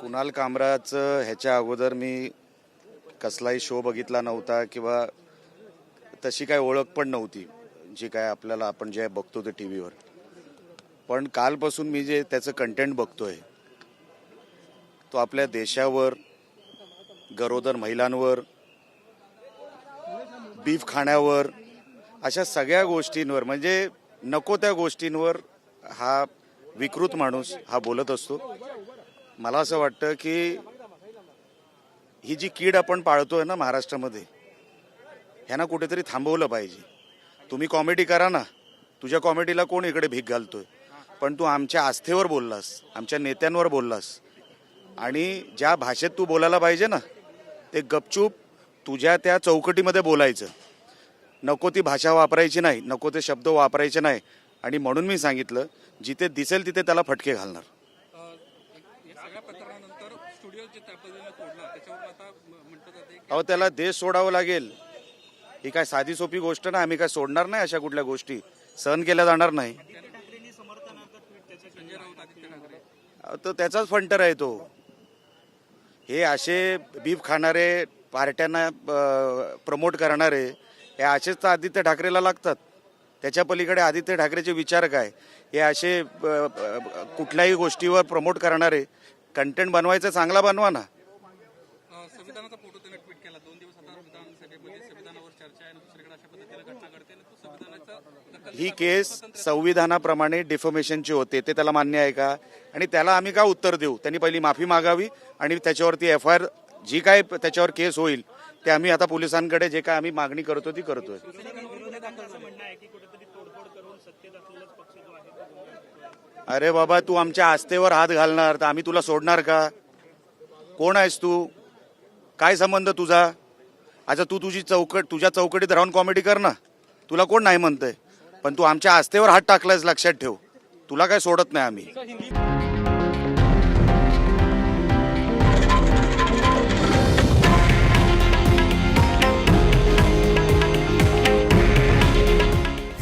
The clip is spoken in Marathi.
कुणाल कामराचं ह्याच्या अगोदर मी कसलाही शो बघितला नव्हता किंवा तशी काय ओळख पण नव्हती जी काय आपल्याला आपण जे बघतो ते टी व्हीवर पण कालपासून मी जे त्याचं कंटेंट बघतोय तो आपल्या देशावर गरोदर महिलांवर बीफ खाण्यावर अशा सगळ्या गोष्टींवर म्हणजे नको त्या गोष्टींवर हा विकृत माणूस हा बोलत असतो. मला असं वाटतं की ही जी कीड आपण पाळतोय ना महाराष्ट्रामध्ये ह्यांना कुठेतरी थांबवलं पाहिजे. तुम्ही कॉमेडी करा ना. तुझ्या कॉमेडीला कोण इकडे भीक घालतोय? पण तू आमच्या आस्थेवर बोललास आमच्या नेत्यांवर बोललास. आणि ज्या भाषेत तू बोलायला पाहिजे ना ते गपचूप तुझ्या त्या चौकटीमध्ये बोलायचं. नको ती भाषा वापरायची नाही नको ते शब्द वापरायचे नाही. आणि म्हणून मी सांगितलं जिथे दिसेल तिथे त्याला फटके घालणार. सगळ्या प्रकरणानंतर स्टुडिओ जे त्या पद्धतीने तोडला त्याच्यावर आता म- म्हटलं जाते की अहो त्याला देश सोडावं लागेल. ही काय साधी सोपी गोष्ट ना आम्ही काय सोडणार नाही अशा कुठल्या गोष्टी? सहन केल्या जाणार नाही. संजय राऊत आदित्य ठाकरे. अहो, तो त्याचाच फंटर आहे तो. हे असे बीफ खाणारे पार्ट्यांना प्रमोट करणारे हे असेच तर आदित्य ठाकरेला लागतात. त्याच्या पलीकडे आदित्य ठाकरेचे विचार काय? हे असे अ, अ, कुठल्याही गोष्टीवर प्रमोट करणारे कंटेंट बनवायचं चांगला बनवा ना. अ, संविधानाचा फोटो त्याने ट्विट केला. दोन दिवस आता विधानसभेमध्ये संविधानावर चर्चा आहे आणि दुसरीकडे अशा पद्धतीने घटना घडते आणि तो संविधानाचा दखल ही केस संविधानाप्रमाणे डिफॉमेशनची होते ते त्याला मान्य आहे का? आणि त्याला आम्ही का उत्तर देऊ? त्यांनी पहिली माफी मागावी आणि त्याच्यावरती एफ आय आर जी काय त्याच्यावर केस होईल ते आम्ही आता पोलिसांकडे जे काय आम्ही मागणी करतो ती करतोय. अरे बाबा तू आमच्या आस्थेवर हात घालणार तर आम्ही तुला सोडणार का? कोण आहेस तू? काय संबंध तुझा? अच्छा तू तुझी चौकट तुझ्या चौकटीत राहून कॉमेडी कर ना. तुला कोण नाही म्हणतंय. पण तू आमच्या आस्थेवर हात टाकलायस लक्षात ठेव. तुला काय सोडत नाही आम्ही.